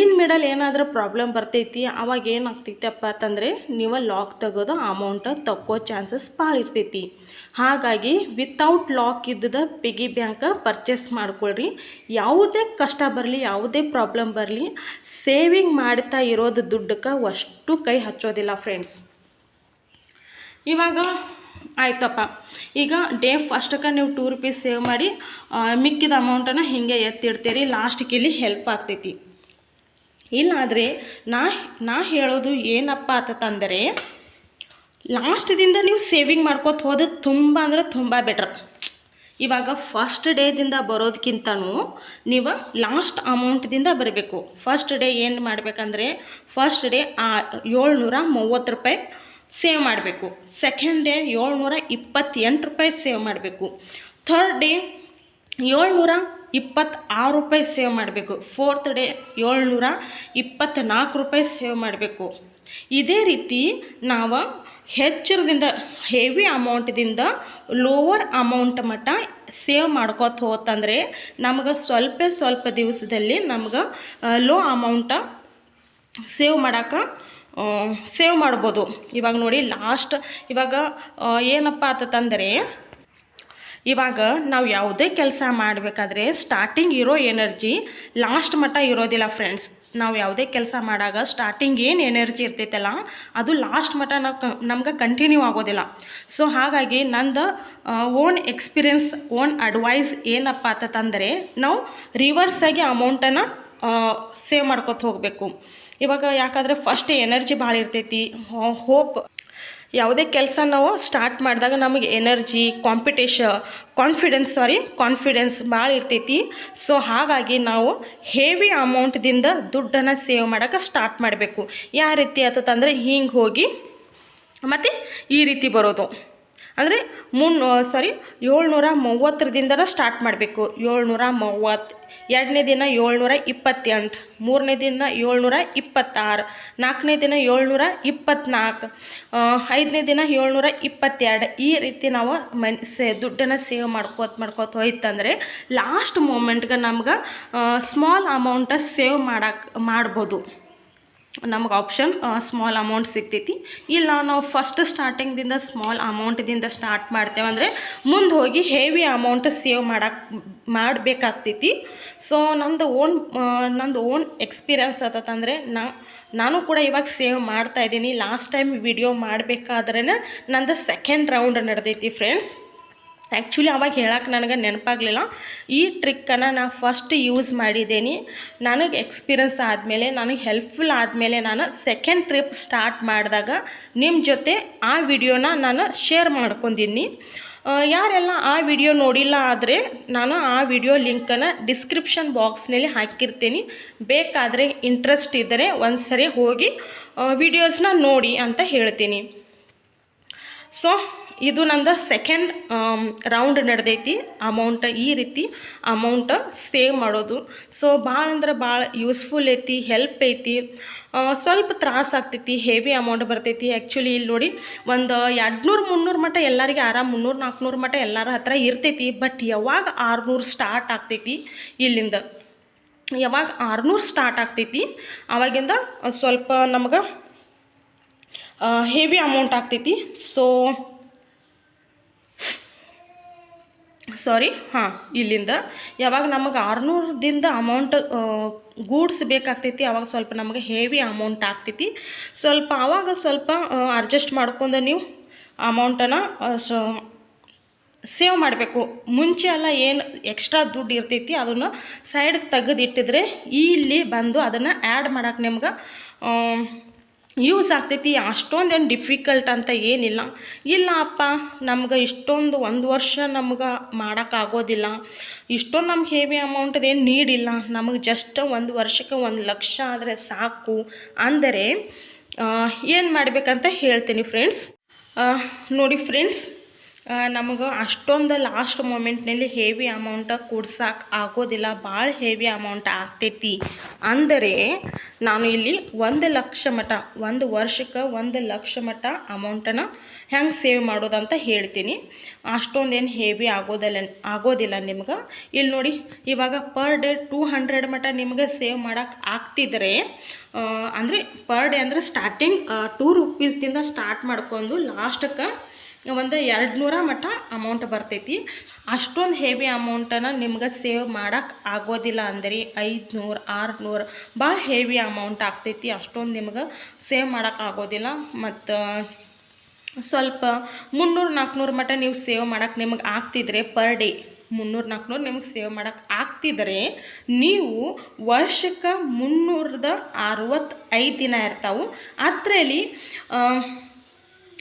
ಇನ್ ಮಿಡಲ್ ಏನಾದರೂ ಪ್ರಾಬ್ಲಮ್ ಬರ್ತೈತಿ, ಅವಾಗ ಏನಾಗ್ತೈತಪ್ಪ ಅಂತಂದರೆ ನೀವು ಲಾಕ್ ತೆಗೆದು ಅಮೌಂಟ್ ತಕ್ಕೋ ಚಾನ್ಸಸ್ ಭಾಳ ಇರ್ತೈತಿ. ಹಾಗಾಗಿ ವಿತೌಟ್ ಲಾಕ್ ಇದ್ದದ ಪಿಗ್ಗಿ ಬ್ಯಾಂಕ್ ಪರ್ಚೇಸ್ ಮಾಡ್ಕೊಳ್ರಿ. ಯಾವುದೇ ಕಷ್ಟ ಬರಲಿ, ಯಾವುದೇ ಪ್ರಾಬ್ಲಮ್ ಬರಲಿ ಸೇವಿಂಗ್ ಮಾಡ್ತಾ ಇರೋದು ದುಡ್ಡಕ್ಕೆ ಅಷ್ಟು ಕೈ ಹಚ್ಚೋದಿಲ್ಲ ಫ್ರೆಂಡ್ಸ್ ಇವಾಗ ಆಯ್ತಪ್ಪ. ಈಗ ಡೇ ಫಸ್ಟಕ್ಕೆ ನೀವು ಟೂ ರುಪೀಸ್ ಸೇವ್ ಮಾಡಿ ಮಿಕ್ಕಿದ ಅಮೌಂಟನ್ನು ಹಿಂಗೆ ಎತ್ತಿಡ್ತೀರಿ ಲಾಸ್ಟಿಗೆ ಇಲ್ಲಿ ಹೆಲ್ಪ್ ಆಗ್ತೈತಿ. ಇಲ್ಲಾದರೆ ನಾ ನಾ ಹೇಳೋದು ಏನಪ್ಪ ಆತಂದರೆ ಲಾಸ್ಟ್ದಿಂದ ನೀವು ಸೇವಿಂಗ್ ಮಾಡ್ಕೋತ ಹೋದದ್ದು ತುಂಬ ಅಂದ್ರೆ ತುಂಬ ಬೆಟ್ರ್ ಇವಾಗ ಫಸ್ಟ್ ಡೇದಿಂದ ಬರೋದಕ್ಕಿಂತನೂ ನೀವು ಲಾಸ್ಟ್ ಅಮೌಂಟ್ದಿಂದ ಬರಬೇಕು. ಫಸ್ಟ್ ಡೇ ಏನು ಮಾಡಬೇಕಂದ್ರೆ ಫಸ್ಟ್ ಡೇ ಆ ಏಳ್ನೂರ ಮೂವತ್ತು ರೂಪಾಯಿ ಸೇವ್ ಮಾಡಬೇಕು. ಸೆಕೆಂಡ್ ಡೇ ಏಳ್ನೂರ ಇಪ್ಪತ್ತೆಂಟು ರೂಪಾಯಿ ಸೇವ್ ಮಾಡಬೇಕು. ಥರ್ಡ್ ಡೇ ಏಳ್ನೂರ ಇಪ್ಪತ್ತಾರು ರೂಪಾಯಿ ಸೇವ್ ಮಾಡಬೇಕು. ಫೋರ್ತ್ ಡೇ ಏಳ್ನೂರ ಇಪ್ಪತ್ತ್ನಾಲ್ಕು ರೂಪಾಯಿ ಸೇವ್ ಮಾಡಬೇಕು. ಇದೇ ರೀತಿ ನಾವು ಹೆಚ್ಚರದಿಂದ ಹೆವಿ ಅಮೌಂಟ್ದಿಂದ ಲೋವರ್ ಅಮೌಂಟ್ ಮಟ್ಟ ಸೇವ್ ಮಾಡ್ಕೋತ ಹೋತಂದರೆ ನಮ್ಗೆ ಸ್ವಲ್ಪ ಸ್ವಲ್ಪ ದಿವಸದಲ್ಲಿ ನಮ್ಗೆ ಲೋ ಅಮೌಂಟ ಸೇವ್ ಮಾಡೋಕೆ ಸೇವ್ ಮಾಡ್ಬೋದು. ಇವಾಗ ನೋಡಿ ಲಾಸ್ಟ್ ಇವಾಗ ಏನಪ್ಪ ಆತಂದರೆ ಇವಾಗ ನಾವು ಯಾವುದೇ ಕೆಲಸ ಮಾಡಬೇಕಾದ್ರೆ ಸ್ಟಾರ್ಟಿಂಗ್ ಇರೋ ಎನರ್ಜಿ ಲಾಸ್ಟ್ ಮಟ್ಟ ಇರೋದಿಲ್ಲ ಫ್ರೆಂಡ್ಸ್ ನಾವು ಯಾವುದೇ ಕೆಲಸ ಮಾಡಾಗ ಸ್ಟಾರ್ಟಿಂಗ್ ಏನು ಎನರ್ಜಿ ಇರ್ತೈತಲ್ಲ, ಅದು ಲಾಸ್ಟ್ ಮಟ್ಟ ನಾವು ನಮ್ಗೆ ಕಂಟಿನ್ಯೂ ಆಗೋದಿಲ್ಲ. ಸೊ ಹಾಗಾಗಿ ನಂದು ಓನ್ ಎಕ್ಸ್ಪೀರಿಯನ್ಸ್ ಓನ್ ಅಡ್ವೈಸ್ ಏನಪ್ಪ ಅಂತಂದರೆ, ನಾವು ರಿವರ್ಸಾಗಿ ಅಮೌಂಟನ್ನು ಸೇವ್ ಮಾಡ್ಕೊತ ಹೋಗಬೇಕು. ಇವಾಗ ಯಾಕಂದರೆ ಫಸ್ಟ್ ಎನರ್ಜಿ ಭಾಳ ಇರ್ತೈತಿ. ಹೋಪ್ ಯಾವುದೇ ಕೆಲಸ ನಾವು ಸ್ಟಾರ್ಟ್ ಮಾಡಿದಾಗ ನಮಗೆ ಎನರ್ಜಿ ಕಾಂಪಿಟೇಷ ಕಾನ್ಫಿಡೆನ್ಸ್ ಸಾರಿ ಕಾನ್ಫಿಡೆನ್ಸ್ ಭಾಳ ಇರ್ತೈತಿ. ಸೊ ಹಾಗಾಗಿ ನಾವು ಹೆವಿ ಅಮೌಂಟ್ದಿಂದ ದುಡ್ಡನ್ನು ಸೇವ್ ಮಾಡೋಕೆ ಸ್ಟಾರ್ಟ್ ಮಾಡಬೇಕು. ಯಾವ ರೀತಿ ಆತಂದ್ರೆ ಹಿಂಗೆ ಹೋಗಿ ಮತ್ತು ಈ ರೀತಿ ಬರೋದು. ಅಂದರೆ ಮುನ್ನೂ ಸಾರಿ ಏಳ್ನೂರ ಮೂವತ್ತರದಿಂದನ ಸ್ಟಾರ್ಟ್ ಮಾಡಬೇಕು. ಏಳ್ನೂರ ಮೂವತ್ತು ಎರಡನೇ ದಿನ ಏಳ್ನೂರ ಇಪ್ಪತ್ತೆಂಟು, ಮೂರನೇ ದಿನ ಏಳ್ನೂರ ಇಪ್ಪತ್ತಾರು, ನಾಲ್ಕನೇ ದಿನ ಏಳ್ನೂರ ಇಪ್ಪತ್ತ್ನಾಲ್ಕು ಐದನೇ ದಿನ ಏಳ್ನೂರ ಇಪ್ಪತ್ತೆರಡು. ಈ ರೀತಿ ನಾವು ಮನ್, ಸೇ, ದುಡ್ಡನ್ನು ಸೇವ್ ಮಾಡ್ಕೋತ ಮಾಡ್ಕೋತ ಹೋಯ್ತಂದರೆ ಲಾಸ್ಟ್ ಮೂಮೆಂಟ್ಗೆ ನಮ್ಗೆ ಸ್ಮಾಲ್ ಅಮೌಂಟ ಸೇವ್ ಮಾಡಕ್ಕೆ ಮಾಡ್ಬೋದು. ನಮ್ಗೆ ಆಪ್ಷನ್ ಸ್ಮಾಲ್ ಅಮೌಂಟ್ ಸಿಗ್ತೈತಿ. ಇಲ್ಲ, ನಾವು ಫಸ್ಟ್ ಸ್ಟಾರ್ಟಿಂಗ್ದಿಂದ ಸ್ಮಾಲ್ ಅಮೌಂಟ್ದಿಂದ ಸ್ಟಾರ್ಟ್ ಮಾಡ್ತೇವೆ ಅಂದರೆ ಮುಂದೆ ಹೋಗಿ ಹೆವಿ ಅಮೌಂಟ್ ಸೇವ್ ಮಾಡಕ್ಕೆ ಮಾಡಬೇಕಾಗ್ತೈತಿ. ಸೊ ನಂದು ಓನ್ ನಂದು ಓನ್ ಎಕ್ಸ್ಪೀರಿಯನ್ಸ್ ಆತಂದರೆ ನಾ, ನಾನು ಕೂಡ ಇವಾಗ ಸೇವ್ ಮಾಡ್ತಾ ಇದ್ದೀನಿ. ಲಾಸ್ಟ್ ಟೈಮ್ ವಿಡಿಯೋ ಮಾಡಬೇಕಾದ್ರೆ ನಂದು ಸೆಕೆಂಡ್ ರೌಂಡ್ ನಡೆದೈತಿ ಫ್ರೆಂಡ್ಸ್ ಆ್ಯಕ್ಚುಲಿ ಅವಾಗ ಹೇಳಕ್ಕೆ ನನಗೆ ನೆನಪಾಗಲಿಲ್ಲ. ಈ ಟ್ರಿಕ್ಕನ್ನು ನಾನು ಫಸ್ಟ್ ಯೂಸ್ ಮಾಡಿದ್ದೀನಿ ನನಗೆ ಎಕ್ಸ್ಪೀರಿಯನ್ಸ್ ಆದಮೇಲೆ, ನನಗೆ ಹೆಲ್ಪ್ಫುಲ್ ಆದಮೇಲೆ ನಾನು ಸೆಕೆಂಡ್ ಟ್ರಿಪ್ ಸ್ಟಾರ್ಟ್ ಮಾಡಿದಾಗ ನಿಮ್ಮ ಜೊತೆ ಆ ವಿಡಿಯೋನ ನಾನು ಶೇರ್ ಮಾಡ್ಕೊಂಡಿದ್ದೀನಿ ಯಾರೆಲ್ಲ ಆ ವಿಡಿಯೋ ನೋಡಿಲ್ಲ ಆದರೆ ನಾನು ಆ ವಿಡಿಯೋ ಲಿಂಕನ್ನು ಡಿಸ್ಕ್ರಿಪ್ಷನ್ ಬಾಕ್ಸ್ನಲ್ಲಿ ಹಾಕಿರ್ತೀನಿ. ಬೇಕಾದರೆ ಇಂಟ್ರೆಸ್ಟ್ ಇದ್ದರೆ ಒಂದು ಸರಿ ಹೋಗಿ ವಿಡಿಯೋಸ್ನ ನೋಡಿ ಅಂತ ಹೇಳ್ತೀನಿ. ಸೊ ಇದು ನಂದು ಸೆಕೆಂಡ್ ರೌಂಡ್ ನಡೆದೈತಿ. ಅಮೌಂಟ್ ಈ ರೀತಿ ಅಮೌಂಟ್ ಸೇವ್ ಮಾಡೋದು. ಸೊ ಭಾಳ ಅಂದ್ರೆ ಭಾಳ ಯೂಸ್ಫುಲ್ ಐತಿ ಹೆಲ್ಪ್ ಐತಿ. ಸ್ವಲ್ಪ ತ್ರಾಸ ಆಗ್ತೈತಿ ಹೆವಿ ಅಮೌಂಟ್ ಬರ್ತೈತಿ. ಆ್ಯಕ್ಚುಲಿ ಇಲ್ಲಿ ನೋಡಿ, ಒಂದು ಎರಡುನೂರು, ಮುನ್ನೂರು ಮಟ್ಟ ಎಲ್ಲರಿಗೆ ಆರಾಮ್, ಮುನ್ನೂರು ನಾಲ್ಕುನೂರು ಮಟ್ಟ ಎಲ್ಲರ ಹತ್ರ ಇರ್ತೈತಿ. ಬಟ್ ಯಾವಾಗ ಆರುನೂರು ಸ್ಟಾರ್ಟ್ ಆಗ್ತೈತಿ ಇಲ್ಲಿಂದ? ಯಾವಾಗ ಆರುನೂರು ಸ್ಟಾರ್ಟ್ ಆಗ್ತೈತಿ ಆವಾಗಿಂದ ಸ್ವಲ್ಪ ನಮ್ಗೆ ಹೆವಿ ಅಮೌಂಟ್ ಆಗ್ತೈತಿ. ಸೊ ಸಾರಿ ಹಾಂ, ಇಲ್ಲಿಂದ. ಯಾವಾಗ ನಮಗೆ ಆರುನೂರದಿಂದ ಅಮೌಂಟ್ ಗೂಡ್ಸ್ ಬೇಕಾಗ್ತೈತಿ ಆವಾಗ ಸ್ವಲ್ಪ ನಮಗೆ ಹೇವಿ ಅಮೌಂಟ್ ಆಗ್ತೈತಿ. ಸ್ವಲ್ಪ ಆವಾಗ ಸ್ವಲ್ಪ ಅಡ್ಜಸ್ಟ್ ಮಾಡ್ಕೊಂಡು ನೀವು ಅಮೌಂಟನ್ನು ಸೇವ್ ಮಾಡಬೇಕು. ಮುಂಚೆ ಎಲ್ಲ ಏನು ಎಕ್ಸ್ಟ್ರಾ ದುಡ್ಡು ಇರ್ತೈತಿ, ಅದನ್ನು ಸೈಡ್ಗೆ ತೆಗೆದಿಟ್ಟಿದ್ರೆ, ಇಲ್ಲಿ ಬಂದು ಅದನ್ನು ಆ್ಯಡ್ ಮಾಡೋಕೆ ನಿಮ್ಗೆ ಯೂಸ್ ಆಗ್ತೈತಿ, ಅಷ್ಟೊಂದೇನು ಡಿಫಿಕಲ್ಟ್ ಅಂತ ಏನಿಲ್ಲ. ಇಲ್ಲ ಅಪ್ಪ, ನಮ್ಗೆ ಇಷ್ಟೊಂದು ಒಂದು ವರ್ಷ ನಮ್ಗೆ ಮಾಡೋಕ್ಕಾಗೋದಿಲ್ಲ ಇಷ್ಟೊಂದು ನಮ್ಗೆ ಹೆವಿ ಅಮೌಂಟ್ದು ಏನು ನೀಡಿಲ್ಲ ನಮಗೆ ಜಸ್ಟ್ ಒಂದು ವರ್ಷಕ್ಕೆ ಒಂದು ಲಕ್ಷ ಆದರೆ ಸಾಕು. ಅಂದರೆ ಏನು ಮಾಡಬೇಕಂತ ಹೇಳ್ತೀನಿ ಫ್ರೆಂಡ್ಸ್ ನೋಡಿ ಫ್ರೆಂಡ್ಸ್ ನಮಗೆ ಅಷ್ಟೊಂದು ಲಾಸ್ಟ್ ಮೂಮೆಂಟ್ನಲ್ಲಿ ಹೇವಿ ಅಮೌಂಟ ಕೊಡ್ಸಕ್ಕೆ ಆಗೋದಿಲ್ಲ. ಭಾಳ ಹೇವಿ ಅಮೌಂಟ್ ಆಗ್ತೈತಿ. ಅಂದರೆ ನಾನು ಇಲ್ಲಿ ಒಂದು ಲಕ್ಷ ಮಟ ಒಂದು ವರ್ಷಕ್ಕೆ ಒಂದು ಲಕ್ಷ ಮಟ ಅಮೌಂಟನ್ನು ಹೆಂಗೆ ಸೇವ್ ಮಾಡೋದಂತ ಹೇಳ್ತೀನಿ. ಅಷ್ಟೊಂದೇನು ಹೇವಿ ಆಗೋದಲ್ಲ ಆಗೋದಿಲ್ಲ ನಿಮ್ಗೆ. ಇಲ್ಲಿ ನೋಡಿ, ಇವಾಗ ಪರ್ ಡೇ ಟೂ ಹಂಡ್ರೆಡ್ ಮಟ ನಿಮಗೆ ಸೇವ್ ಮಾಡೋಕ್ಕೆ ಆಗ್ತಿದ್ರೆ ಅಂದರೆ ಪರ್ ಡೇ ಅಂದರೆ ಸ್ಟಾರ್ಟಿಂಗ್ ಟೂ ರುಪೀಸ್ದಿಂದ ಸ್ಟಾರ್ಟ್ ಮಾಡ್ಕೊಂಡು ಲಾಸ್ಟಕ್ಕೆ ಒಂದು ಎರಡು ನೂರ ಮಟ್ಟ ಅಮೌಂಟ್ ಬರ್ತೈತಿ. ಅಷ್ಟೊಂದು ಹೆವಿ ಅಮೌಂಟನ್ನು ನಿಮ್ಗೆ ಸೇವ್ ಮಾಡೋಕ್ಕೆ ಆಗೋದಿಲ್ಲ ಅಂದರೆ. ಐದುನೂರು, ಆರುನೂರು ಭಾಳ ಹೆವಿ ಅಮೌಂಟ್ ಆಗ್ತೈತಿ. ಅಷ್ಟೊಂದು ನಿಮ್ಗೆ ಸೇವ್ ಮಾಡೋಕ್ಕೆ ಆಗೋದಿಲ್ಲ. ಮತ್ತು ಸ್ವಲ್ಪ ಮುನ್ನೂರು ನಾಲ್ಕುನೂರು ಮಟ್ಟ ನೀವು ಸೇವ್ ಮಾಡೋಕ್ಕೆ ನಿಮಗೆ ಆಗ್ತಿದ್ರೆ ಪರ್ ಡೇ ಮುನ್ನೂರು ನಾಲ್ಕುನೂರು ನಿಮ್ಗೆ ಸೇವ್ ಮಾಡೋಕ್ಕೆ ಆಗ್ತಿದ್ರೆ ನೀವು ವರ್ಷಕ್ಕೆ ಮುನ್ನೂರದ ಅರವತ್ತೈದು ದಿನ ಇರ್ತಾವೆ. ಅದರಲ್ಲಿ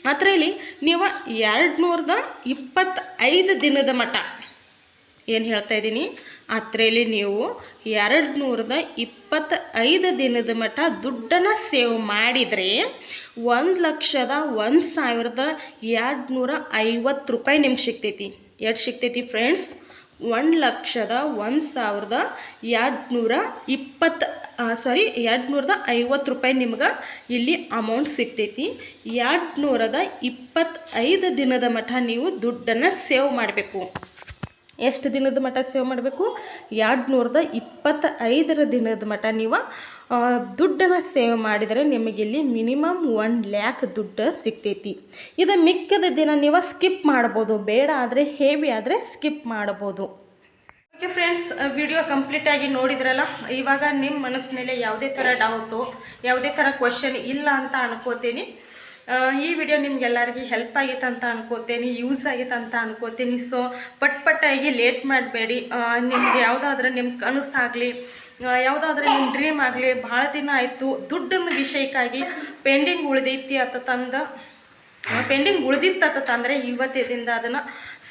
ಅದರಲ್ಲಿ ನೀವು ಎರಡು ನೂರದ ಇಪ್ಪತ್ತೈದು ದಿನದ ಮಠ. ಏನು ಹೇಳ್ತಾ ಇದ್ದೀನಿ? ಅದರಲ್ಲಿ ನೀವು ಎರಡು ನೂರದ ಇಪ್ಪತ್ತೈದು ದಿನದ ಮಠ ದುಡ್ಡನ್ನು ಸೇವ್ ಮಾಡಿದರೆ ಒಂದು ಲಕ್ಷದ ಒಂದು ಸಾವಿರದ ಎರಡು ನೂರ ಐವತ್ತು ರೂಪಾಯಿ ನಿಮ್ಗೆ ಸಿಗ್ತೈತಿ. ಎಷ್ಟು ಸಿಗ್ತೈತಿ ಫ್ರೆಂಡ್ಸ್ ಒಂದು ಲಕ್ಷದ ಒಂದು ಸಾವಿರದ ಎರಡು ನೂರ ಇಪ್ಪತ್ತು ಸಾರಿ ಎರಡು ನೂರದ ಐವತ್ತು ರೂಪಾಯಿ ನಿಮ್ಗೆ ಇಲ್ಲಿ ಅಮೌಂಟ್ ಸಿಗ್ತೈತಿ. ಎರಡು ನೂರದ ಇಪ್ಪತ್ತೈದು ದಿನದ ಮಠ ನೀವು ದುಡ್ಡನ್ನು ಸೇವ್ ಮಾಡಬೇಕು. ಎಷ್ಟು ದಿನದ ಮಠ ಸೇವ್ ಮಾಡಬೇಕು? ಎರಡು ನೂರದ ಇಪ್ಪತ್ತೈದರ ದಿನದ ಮಠ ನೀವು ದುಡ್ಡನ್ನು ಸೇವ್ ಮಾಡಿದರೆ ನಿಮಗೆ ಇಲ್ಲಿ ಮಿನಿಮಮ್ ಒನ್ ಲ್ಯಾಕ್ ದುಡ್ಡು ಸಿಗ್ತೈತಿ. ಇದು ಮಿಕ್ಕದ ದಿನ ನೀವು ಸ್ಕಿಪ್ ಮಾಡ್ಬೋದು, ಬೇಡ ಆದರೆ ಹೇವಿ ಆದರೆ ಸ್ಕಿಪ್ ಮಾಡ್ಬೋದು. ಓಕೆ ಫ್ರೆಂಡ್ಸ್ ವಿಡಿಯೋ ಕಂಪ್ಲೀಟಾಗಿ ನೋಡಿದ್ರಲ್ಲ, ಇವಾಗ ನಿಮ್ಮ ಮನಸ್ಸಿನಲ್ಲಿ ಯಾವುದೇ ಥರ ಡೌಟು ಯಾವುದೇ ಥರ ಕ್ವಶನ್ ಇಲ್ಲ ಅಂತ ಅನ್ಕೋತೀನಿ. ಈ ವಿಡಿಯೋ ನಿಮ್ಗೆಲ್ಲರಿಗೂ ಹೆಲ್ಪ್ ಆಗಿತ್ತು ಅಂತ ಅನ್ಕೋತೀನಿ ಯೂಸ್ ಆಗಿತ್ತು ಅಂತ ಅನ್ಕೋತೀನಿ. ಸೊ ಪಟ್ ಪಟ್ಟಾಗಿ ಲೇಟ್ ಮಾಡಬೇಡಿ. ನಿಮ್ಗೆ ಯಾವುದಾದ್ರೂ ನಿಮ್ಮ ಕನಸಾಗಲಿ ಯಾವುದಾದ್ರೂ ನಿಮ್ಮ ಡ್ರೀಮ್ ಆಗಲಿ, ಭಾಳ ದಿನ ಆಯಿತು. ದುಡ್ಡಿನ ವಿಷಯಕ್ಕಾಗಿ ಪೆಂಡಿಂಗ್ ಉಳಿದೈತಿ ಅಂತ ತಂದು ಪೆಂಡಿಂಗ್ ಉಳಿದಿತ್ತಂದರೆ ಇವತ್ತಿನಿಂದ ಅದನ್ನು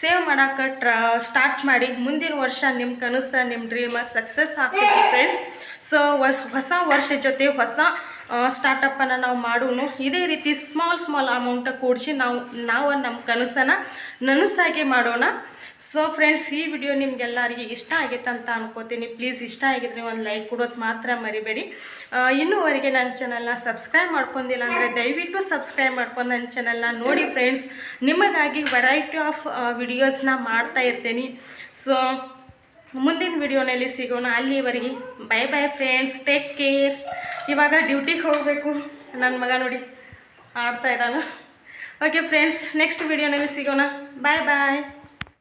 ಸೇವ್ ಮಾಡೋಕೆ ಟ್ರ ಸ್ಟಾರ್ಟ್ ಮಾಡಿ. ಮುಂದಿನ ವರ್ಷ ನಿಮ್ಮ ಕನಸು ನಿಮ್ಮ ಡ್ರೀಮ ಸಕ್ಸಸ್ ಆಗ್ತೈತಿ ಫ್ರೆಂಡ್ಸ್ ಸೊ ಹೊಸ ವರ್ಷ ಜೊತೆ ಹೊಸ ಸ್ಟಾರ್ಟಪ್ಪನ್ನು ನಾವು ಮಾಡೋನು. ಇದೇ ರೀತಿ ಸ್ಮಾಲ್ ಸ್ಮಾಲ್ ಅಮೌಂಟ ಕೂಡಿಸಿ ನಾವು ನಾವು ನಮ್ಮ ಕನಸನ್ನು ನನಸಾಗಿ ಮಾಡೋಣ. ಸೊ ಫ್ರೆಂಡ್ಸ್ ಈ ವಿಡಿಯೋ ನಿಮ್ಗೆಲ್ಲರಿಗೆ ಇಷ್ಟ ಆಗೈತೆ ಅಂತ ಅನ್ಕೋತೀನಿ. ಪ್ಲೀಸ್ ಇಷ್ಟ ಆಗಿದ್ರೆ ಒಂದು ಲೈಕ್ ಕೊಡೋದು ಮಾತ್ರ ಮರಿಬೇಡಿ. ಇನ್ನೂವರೆಗೆ ನನ್ನ ಚಾನಲ್ನ ಸಬ್ಸ್ಕ್ರೈಬ್ ಮಾಡ್ಕೊಂಡಿಲ್ಲ ಅಂದರೆ ದಯವಿಟ್ಟು ಸಬ್ಸ್ಕ್ರೈಬ್ ಮಾಡ್ಕೊಂಡು ನನ್ನ ಚಾನಲ್ನ ನೋಡಿ ಫ್ರೆಂಡ್ಸ್ ನಿಮಗಾಗಿ ವೆರೈಟಿ ಆಫ್ ವಿಡಿಯೋಸ್ನ ಮಾಡ್ತಾ ಇರ್ತೀನಿ. ಸೊ ಮುಂದಿನ ವಿಡಿಯೋನಲ್ಲಿ ಸಿಗೋಣ. ಅಲ್ಲಿವರೆಗೆ bye bye friends take care ಇವಾಗ ಡ್ಯೂಟಿಗೆ ಹೋಗಬೇಕು. ನನ್ನ ಮಗ ನೋಡಿ ಆಡ್ತಾ ಇದ್ದಾನ. ಓಕೆ ಫ್ರೆಂಡ್ಸ್ ನೆಕ್ಸ್ಟ್ ವಿಡಿಯೋನಲ್ಲಿ ಸಿಗೋಣ. ಬಾಯ್ ಬಾಯ್